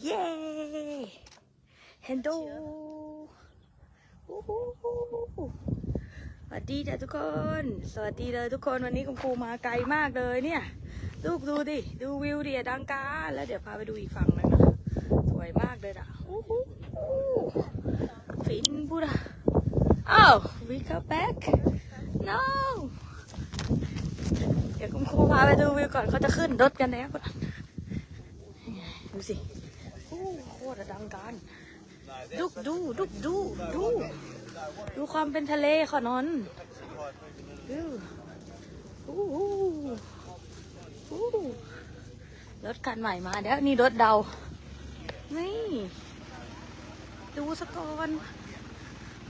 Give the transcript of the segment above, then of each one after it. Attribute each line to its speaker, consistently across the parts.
Speaker 1: เย้เฮนโดอู้หูสวัสดีจ้ะทุกคน สวัสดีเลยทุกคนวันนี้คุณครูมาไกลมากเลยเนี่ยลูกดูดิ ดูวิวดิดังการแล้วเดี๋ยวพาไปดูอีกฝั่งหนึงนะสวยมากเลยอะอู้หูฟินบุระอ้าว we come back no เดี๋ยวคุณครูพาไปดูวิวก่อนเขาจะขึ้นรถกันแล้วดูสิอู้ โคตรดังการดูดูดูดูดูดูความเป็นทะเลขอนอนดูอู้หูอู้รถคันใหม่มาแล้วนี่รถเดานี่ดูสกอน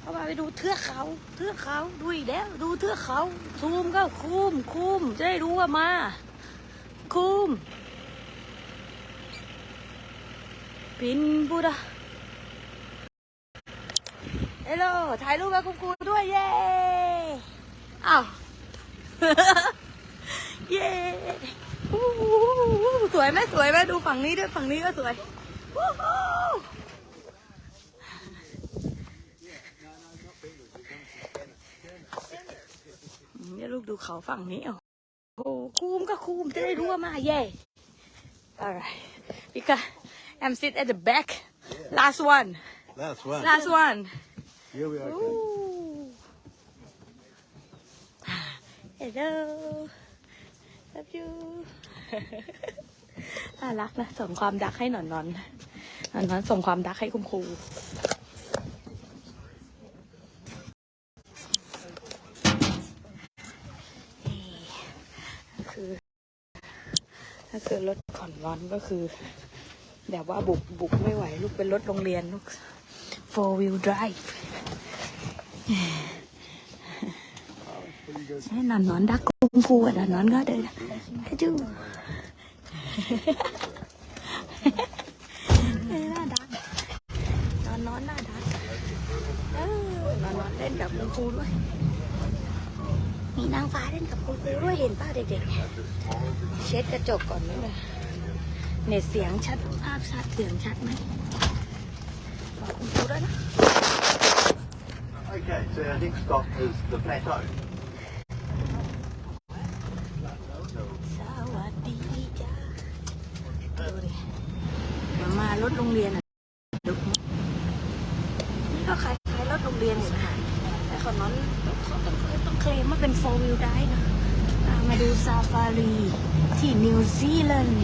Speaker 1: เขาพาไปดูเทือกเขา เทือกเขาดูอีกแล้ว ดูเทือกเขา ซูมก็คุ้มคุ้มจะได้รู้ว่ามา คุม ปินบูดาเฮลโลถ่ายรูปกับคุณครูด้วย เย้อ้าวเย้สวยไหมสวยไหมดูฝั่งนี้ด้วยฝั่งนี้ก็สวยเนี่ยลูกดูเขาฝั่งนี้เอาโอ้คูมก็คูมจะได้รู้ว่ามาเย่ alright because I'm sit at the back last one
Speaker 2: That's one.
Speaker 1: last one
Speaker 2: Here we are.
Speaker 1: Ooh. Hello love you น่ารักนะส่งความดักให้หนอนนอนหนอนนอนส่งความดักให้คุณครูนี่คือถ้าคือรถขอนร้อนก็คือ แบบว่าบุกบุกไม่ไหว ลูกเป็นรถโรงเรียนลูก four wheel drive นอนนอนดักกุ้งกูอะนอนก็เดินให้ดูน่าดักนอนนอนน่าดักเออนอนนอนเล่นกับคุณครูด้วย มีนางฟ้าเล่นกับคุณครูด้วยเห็นป่ะเด็กๆ เช็ดกระจกก่อนนี่เลย เน็ตเสียงชัด ภาพชัด เสียงชัดไหมบอกคุณครูด้วยนะ
Speaker 2: Okay, so our next stop is the plateau.
Speaker 1: สวัสดีจ้าดูดิมามารถโรงเรียนอะดูนี่ก็คล้ายๆรถโรงเรียนอยู่นะคะแต่เขานั้นเขาต้องต้องเคลมว่าเป็น four wheel drive นะอะมาดูซาฟารีที่นิวซีแลนด์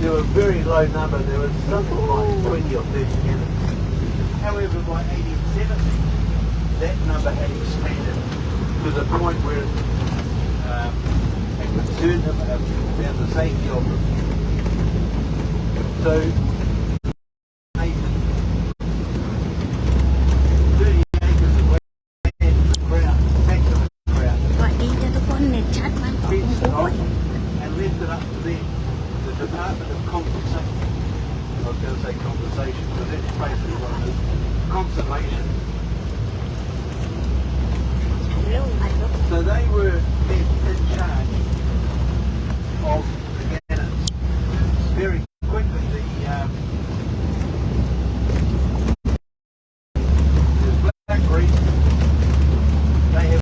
Speaker 2: there were a very low number. There was something like 20 or 30 tenants. However, by 1870, that number had expanded to the point where um, it concerned about the safety of them. So, conversation because it's basically what it is. Conservation